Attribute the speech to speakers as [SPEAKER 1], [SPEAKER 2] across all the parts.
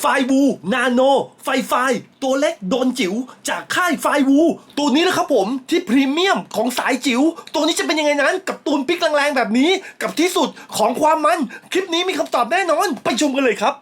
[SPEAKER 1] ไฟบู นาโน ไฟไฟ ตัวเล็กโดนจิ๋วจากค่ายไฟวู ตัวนี้นะครับผมที่พรีเมียมของสายจิ๋วตัวนี้จะเป็นยังไงนั้น กับตูนปิกแรงๆแบบนี้กับที่สุดของความมัน คลิปนี้มีคำตอบแน่นอน ไปชมกันเลยครับ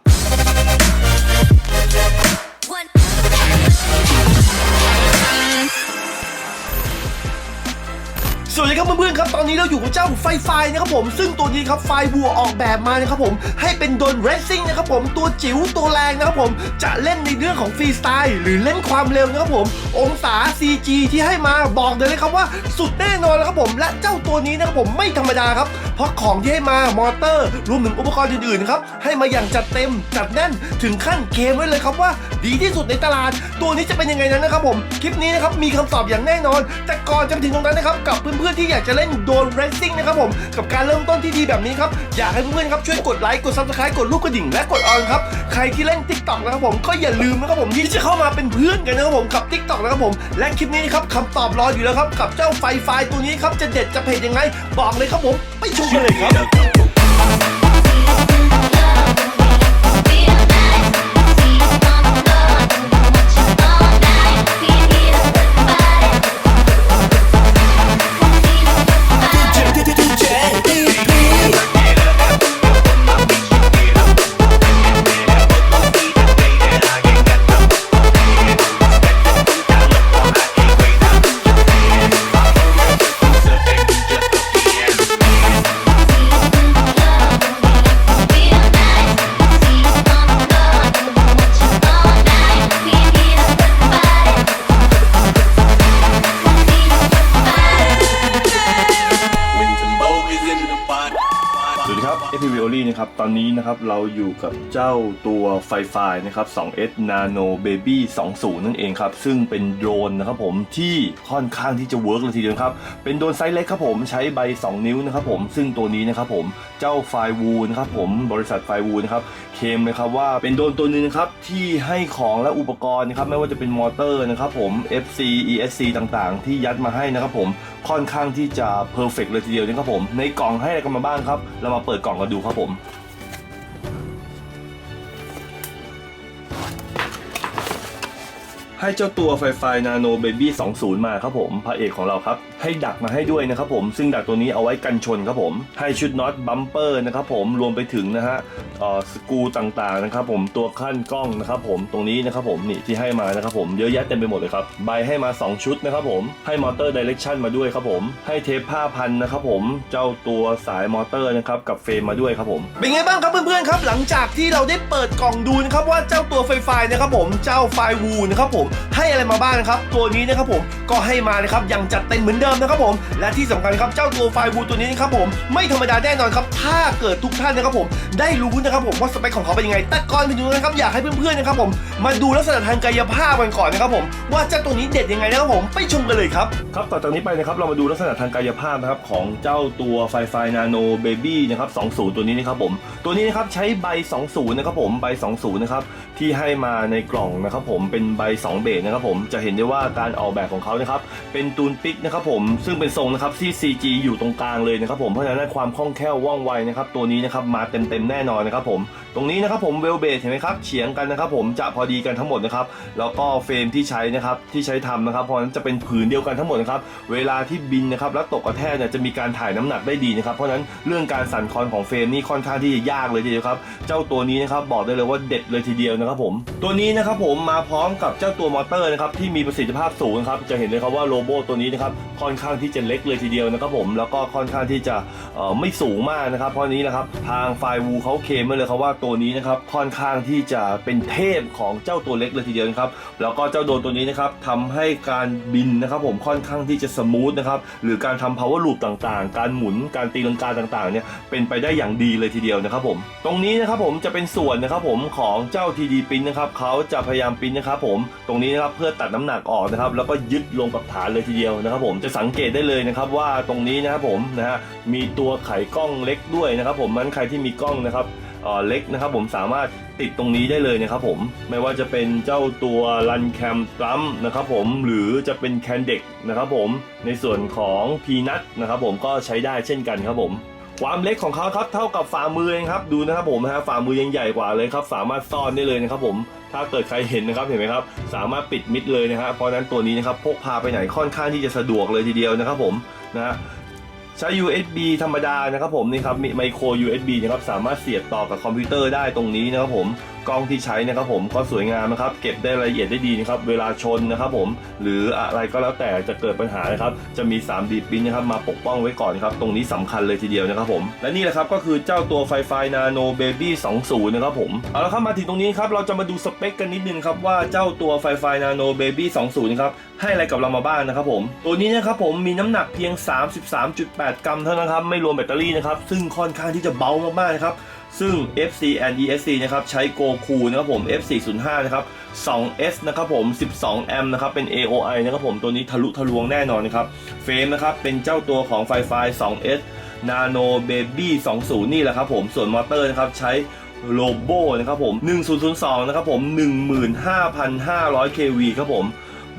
[SPEAKER 1] สวัสดีครับเพื่อนๆครับตอนนี้เราอยู่กับเจ้าไฟไฟนะครับผมซึ่งตัวนี้ครับไฟบัวออกแบบมานะครับผมให้เป็นโดนเรซซิ่งนะครับผมตัวจิ๋วตัวแรงนะครับผมจะเล่นในเรื่องของฟรีสไตล์หรือเล่นความเร็วนะครับผม องศา CG ที่ให้มาบอกเลยนะครับว่าสุดแน่นอนแล้วครับผมและเจ้าตัวนี้นะครับผมไม่ธรรมดาครับ เพราะของที่ให้มามอเตอร์ รวมถึงอุปกรณ์อื่นๆครับให้มาอย่างจัดเต็มจัดแน่นถึงขั้นเคมไว้เลยครับว่า ดีที่สุดในตลาด ตัวนี้จะเป็นยังไงนั้นนะครับผมคลิปนี้นะครับมีคำตอบอย่างแน่นอน แต่ก่อนจะไปถึงตรงนั้นนะครับกับเพื่อนๆที่อยากจะเล่นโดนเรซซิ่งนะครับผมกับการเริ่มต้นที่ดีแบบนี้ครับอยากให้เพื่อนๆครับช่วยกดไลค์กดซับสไครต์กดลูกกระดิ่งและกดออนครับใครที่เล่น t ิ k t o k นะครับผมก็อย่าลืมนะครับผมที่จะเข้ามาเป็นเพื่อนกันนะครับผมกับ t ิ k t o k นะครับผมและคลิปนี้นะครับคำตอบรออยู่แล้วครับกับเจ้าไฟไฟตัวนี้ครับจะเด็ดจะเผ็ดยังไงบอกเลยครับผมไปชมกัน นะครับตอนนี้นะครับเราอยู่กับเจ้าตัวไฟไฟนะครับ 2S Nano Baby 20 นั่นเองครับ ซึ่งเป็นโดรนนะครับผมที่ค่อนข้างที่จะเวิร์กเลยทีเดียวครับ เป็นโดรนไซส์เล็กครับผมใช้ใบ 2 นิ้วนะครับผมซึ่งตัวนี้นะครับผมเจ้าไฟวูนะครับผมบริษัทไฟวูนะครับเคมเลยครับว่าเป็นโดรนตัวนึงนะครับที่ให้ของและอุปกรณ์นะครับไม่ว่าจะเป็นมอเตอร์นะครับผม FC ESC ต่างๆ ที่ยัดมาให้นะครับผม ค่อนข้างที่จะเพอร์เฟกเลยทีเดียวนะครับผม ในกล่องให้อะไรกันมาบ้างครับ เรามาเปิดกล่องกันดูครับผม ให้เจ้าตัวไฟไฟนาโนเบบี้20 มาครับผมพระเอกของเราครับ ให้ดักมาให้ด้วยนะครับผมซึ่งดักตัวนี้เอาไว้กันชนครับผม ให้ชุดน็อตบัมเปอร์นะครับผมรวมไปถึงนะฮะสกรูต่างๆนะครับผมตัวขั้นกล้องนะครับผมตรงนี้นะครับผมนี่ที่ให้มานะครับผมเยอะแยะเต็มไปหมดเลยครับใบให้มา 2 ชุดนะครับผมให้มอเตอร์ดิเรกชันมาด้วยครับผมให้เทปผ้าพันนะครับผมเจ้าตัวสายมอเตอร์นะครับกับเฟรมมาด้วยครับผม เป็นไงบ้างครับเพื่อนๆครับหลังจากที่เราได้เปิดกล่องดูนะครับว่าเจ้าตัวไฟไฟนะครับผมเจ้าไฟวูนะครับผมให้อะไรมาบ้างนะครับ ตัวนี้นะครับผมก็ให้มานะครับย่างจัดเต็มเหมือนเดิมนะครับผม และที่สำคัญครับเจ้าตัวไฟวูตัวนี้นะครับผมไม่ธรรมดาแน่นอนครับ ถ้าเกิดทุกท่านนะครับผมได้รู้นะครับผมว่าสเปคของเขาเป็นยังไง แต่ก่อนไปดูนะครับอยากให้เพื่อนๆนะครับผมมาดูลักษณะทางกายภาพกันก่อนนะครับผมว่าเจ้าตัวนี้เด็ดยังไงนะครับผมไปชมกันเลยครับครับต่อจากนี้ไปนะครับเรามาดูลักษณะทางกายภาพนะครับของเจ้าตัวไฟไฟนาโนเบบี้นะครับ20 ตัวนี้นะครับผมตัวนี้นะครับใช้ใบ 20 นะครับผมใบ 20 นะครับที่ให้มาในกล่องนะครับผมเป็นใบ 2เบสนะครับผมจะเห็นได้ว่าการออกแบบของเขานะครับเป็นตูนปิกนะครับผมซึ่งเป็นทรงนะครับที่ CG อยู่ตรงกลางเลยนะครับผมเพราะฉะนั้นความคล่องแคล่วว่องไวนะครับตัวนี้นะครับมาเต็มๆแน่นอนนะครับผมตรงนี้นะครับผมเวลเบสเห็นไหมครับเฉียงกันนะครับผมจะพอดีกันทั้งหมดนะครับแล้วก็เฟรมที่ใช้นะครับที่ใช้ทำนะครับเพราะนั้นจะเป็นผืนเดียวกันทั้งหมดนะครับเวลาที่บินนะครับแล้วตกกระแทกเนี่ยจะมีการถ่ายน้ำหนักได้ดีนะครับเพราะฉะนั้นเรื่องการสั่นคลอนของเฟรมนี่ค่อนข้างที่จะยากเลยทีเดียวครับเจ้าตัวนี้นะครับบอกได้เลยว่าเด็ดเลยทีเดียวนะครับผมตัวนี้นะครับผมมาพร้อมกับเจ้าตัวมอเตอร์นะครับที่มีประสิทธิภาพสูงครับจะเห็นเลยครับว่าโลโบตัวนี้นะครับค่อนข้างที่จะเล็กเลยทีเดียวนะครับผมแล้วก็ค่อนข้างที่จะไม่สูงมากนะครับ เพราะนี้นะครับทางไฟวูเขาเคลมไว้เลยครับว่าตัวนี้นะครับค่อนข้างที่จะเป็นเทพของเจ้าตัวเล็กเลยทีเดียวนะครับแล้วก็เจ้าโดรนตัวนี้นะครับทำให้การบินนะครับผมค่อนข้างที่จะสมูทนะครับหรือการทำ power loop ต่างๆ การหมุนการตีลังกาต่างๆเนี่ยเป็นไปได้อย่างดีเลยทีเดียวนะครับผมตรงนี้นะครับผมจะเป็นส่วนนะครับผมของเจ้า TD Print นะครับเขาจะพยายามปริ้นนะครับผมตรงนี้นะครับเพื่อตัดน้ำหนักออกนะครับ แล้วก็ยึดลงกับฐานเลยทีเดียวนะครับ ผมจะสังเกตได้เลยนะครับว่าตรงนี้นะครับผมนะฮะมีตัวไขกล้องเล็กด้วยนะครับ ผมมันใครที่มีกล้องนะครับเอ่อเล็กนะครับ ผมสามารถติดตรงนี้ได้เลยนะครับผมไม่ว่าจะเป็นเจ้าตัวรันแคมตรัมนะครับผมหรือจะเป็นแคนเด็กนะครับผมในส่วนของพีนัทนะครับผมก็ใช้ได้เช่นกันครับผม ความเล็กของเขาครับเท่ากับฝ่ามือเองครับดูนะครับผมนะฮะฝ่ามือยังใหญ่กว่าเลยครับ สามารถซ่อนได้เลยนะครับผมถ้าเกิดใครเห็นนะครับเห็นไหมครับ สามารถปิดมิดเลยนะฮะเพราะฉะนั้นตัวนี้นะครับพกพาไปไหนค่อนข้างที่จะสะดวกเลยทีเดียวนะครับผมนะฮะใช้ USB ธรรมดานะครับผมนี่ครับมีไมโคร USB นะครับสามารถเสียบต่อกับคอมพิวเตอร์ได้ตรงนี้นะครับผม กล้องที่ใช้นะครับผมก็สวยงามนะครับ เก็บได้ละเอียดได้ดีนะครับเวลาชนนะครับผมหรืออะไรก็แล้วแต่จะเกิดปัญหานะครับจะมี 3D ปริ้นนะครับมาปกป้องไว้ก่อนนครับตรงนี้สำคัญเลยทีเดียวนะครับผมและนี่แหละครับก็คือเจ้าตัวไฟไฟนาโนเบบี้20นะครับผมเอาละครับมาถึงตรงนี้ครับเราจะมาดูสเปคกันนิดนึงครับว่าเจ้าตัวไฟไฟนาโนเบบี้20นะครับให้อะไรกับเรามาบ้างนะครับผมตัวนี้นะครับผมมีน้ำหนักเพียง 33.8 กรัมเท่านั้นครับไม่รวมแบตเตอรี่นะครับซึ่งค่อนข้างที่จะเบามากๆนะครับ ซึ่ง FC and ESC นะครับใช้ Goku นะครับผม F405 นะครับ 2S นะครับผม 12 แอมป์นะครับเป็น AOI นะครับผมตัวนี้ทะลุทะลวงแน่นอนนะครับเฟรมนะครับเป็นเจ้าตัวของไฟไฟ 2S Nano Baby 20 นี่แหละครับผมส่วนมอเตอร์นะครับใช้โลโบนะครับผม 1002 นะครับผม 15,500 kV ครับผม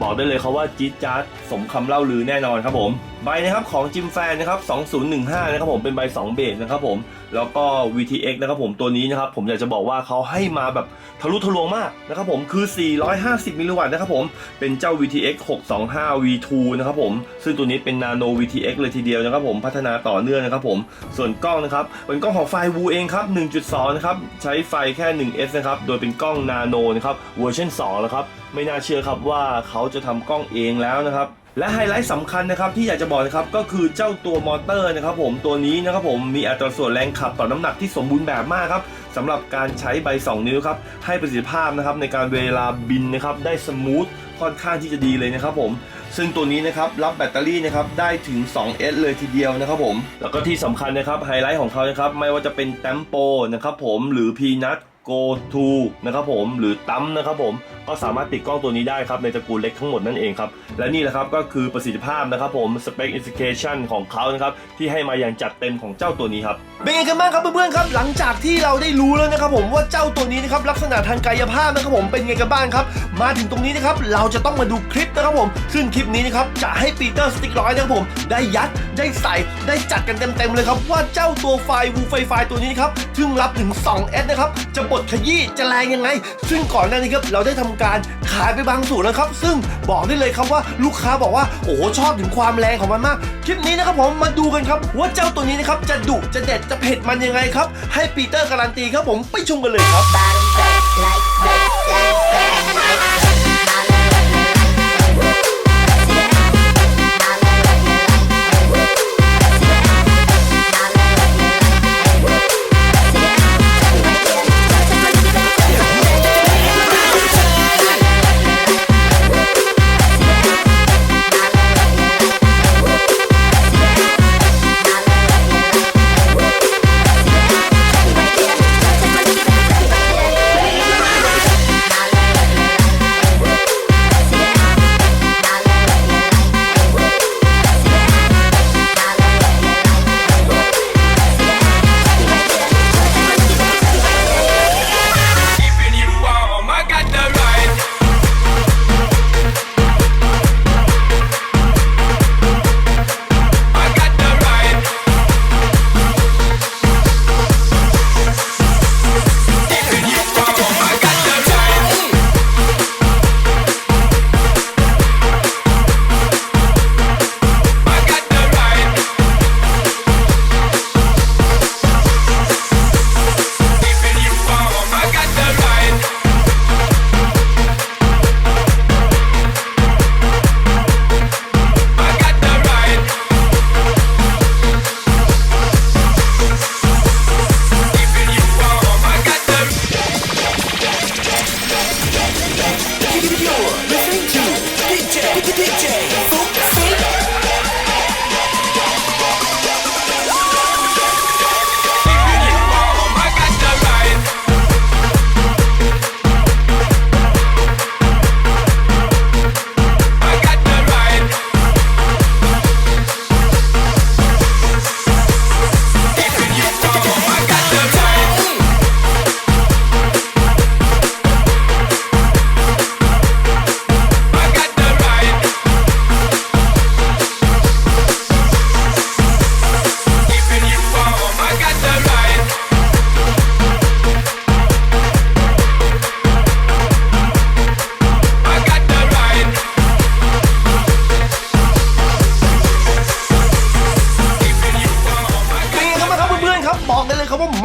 [SPEAKER 1] บอกได้เลยครับว่าจี๊ดจ๊าดสมคำเล่าลือแน่นอนครับผม ใบนะครับของจิมแฟนนะครับ 2015 นะครับผมเป็นใบ 2 เบสนะครับผม แล้วก็ VTX นะครับผมตัวนี้นะครับผมอยากจะบอกว่าเขาให้มาแบบทะลุทะลวงมากนะครับผมคือ 450 มิลลิวัตต์นะครับผม เป็นเจ้า VTX 625 V2 นะครับผม ซึ่งตัวนี้เป็น Nano VTX เลยทีเดียวนะครับผมพัฒนาต่อเนื่องนะครับผมส่วนกล้องนะครับเป็นกล้องของไฟวูเองครับ 1.2 นะครับใช้ไฟแค่ 1S นะครับโดยเป็นกล้อง Nano นะครับเวอร์ชัน2แล้วครับ ไม่น่าเชื่อครับว่าเขาจะทำกล้องเองแล้วนะครับ และไฮไลท์สำคัญนะครับที่อยากจะบอกนะครับก็คือเจ้าตัวมอเตอร์นะครับผมตัวนี้นะครับผมมีอัตราส่วนแรงขับต่อน้ำหนักที่สมบูรณ์แบบมากครับสำหรับการใช้ใบ 2 นิ้วครับให้ประสิทธิภาพนะครับในการเวลาบินนะครับได้สมูทค่อนข้างที่จะดีเลยนะครับผมซึ่งตัวนี้นะครับรับแบตเตอรี่นะครับได้ถึง 2S เลยทีเดียวนะครับผม แล้วก็ที่สำคัญนะครับไฮไลท์ของเขานะครับไม่ว่าจะเป็นแตมโปนะครับผมหรือ Peanut Go to นะครับผมหรือตั้มนะครับผมก็สามารถติดกล้องตัวนี้ได้ครับในตระกูลเล็กทั้งหมดนั่นเองครับและนี่แหละครับก็คือประสิทธิภาพนะครับผม specification ของเขานะครับที่ให้มาอย่างจัดเต็มของเจ้าตัวนี้ครับเป็นไงกันบ้างครับเพื่อนๆครับหลังจากที่เราได้รู้แล้วนะครับผมว่าเจ้าตัวนี้นะครับลักษณะทางกายภาพนะครับผมเป็นไงกันบ้างครับมาถึงตรงนี้นะครับเราจะต้องมาดูคลิปนะครับผม ซึ่งคลิปนี้นะครับจะให้ปีเตอร์สติ๊กร้อยนะครับผมได้ยัดได้ใส่ได้จัดกันเต็มๆเลยครับว่าเจ้าตัวไฟวูไฟไฟตัวนี้นะครับซึ่งรับถึง 2S นะครับจะบดขยี้จะแรงยังไง ซึ่งก่อนหน้านี้ครับเราได้ทำการขายไปบางส่วนแล้วครับ ซึ่งบอกได้เลยครับว่าลูกค้าบอกว่าโอ้โหชอบถึงความแรงของมันมาก คลิปนี้นะครับผมมาดูกันครับว่าเจ้าตัวนี้นะครับจะดุจะเด็ดจะเผ็ดมันยังไงครับ ให้ปีเตอร์การันตีครับผมไปชมกันเลยครับ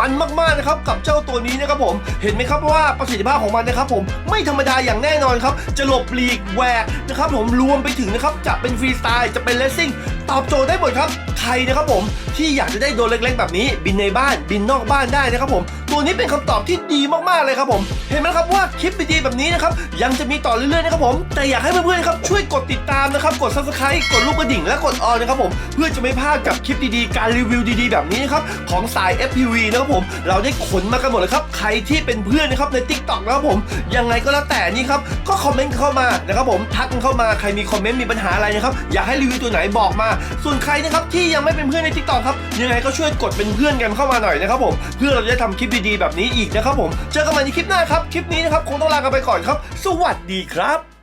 [SPEAKER 2] มันมากๆนะครับกับ
[SPEAKER 3] เจ้าตัวนี้นะครับผม เห็นไหมครับว่าประสิทธิภาพของมันนะครับผมไม่ธรรมดาอย่างแน่นอนครับ จะหลบหลีกแหวกนะครับผมรวมไปถึงนะครับจะเป็นฟรีสไตล์จะเป็นเลสซิ่งตอบโจทย์ได้หมดครับใครนะครับผมที่อยากจะได้โดนเล็กๆแบบนี้บินในบ้านบินนอกบ้านได้นะครับผม ตัวนี้เป็นคำตอบที่ดีมากๆเลยครับผม เห็นไหมครับว่าคลิปดีๆแบบนี้นะครับยังจะมีต่อเรื่อยๆนะครับผมแต่อยากให้เพื่อนๆครับช่วยกดติดตามนะครับกด subscribe กดลูกกระดิ่งและกดออนนะครับผมเพื่อจะไม่พลาดกับคลิปดีๆ การรีวิวดีๆ แบบนี้นะครับของสาย FPV นะครับผมเราได้ขนมากันหมดเลยครับใครที่เป็นเพื่อนนะครับใน TikTok นะครับผมยังไงก็แล้วแต่นี่ครับก็คอมเมนต์เข้ามานะครับผมทักกันเข้ามาใครมีคอมเมนต์มีปัญหาอะไรนะครับอยากให้รีวิวตัวไหนบอกมา ส่วนใครนะครับที่ยังไม่เป็นเพื่อนใน TikTok ครับยังไงก็ช่วยกดเป็นเพื่อนกันเข้ามาหน่อยนะครับผมเพื่อเราจะได้ทำคลิปดีๆ แบบนี้อีกนะครับผม เจอกันใหม่ในคลิปหน้าครับ คลิปนี้นะครับคงต้องลากันไปก่อนครับ สวัสดีครับ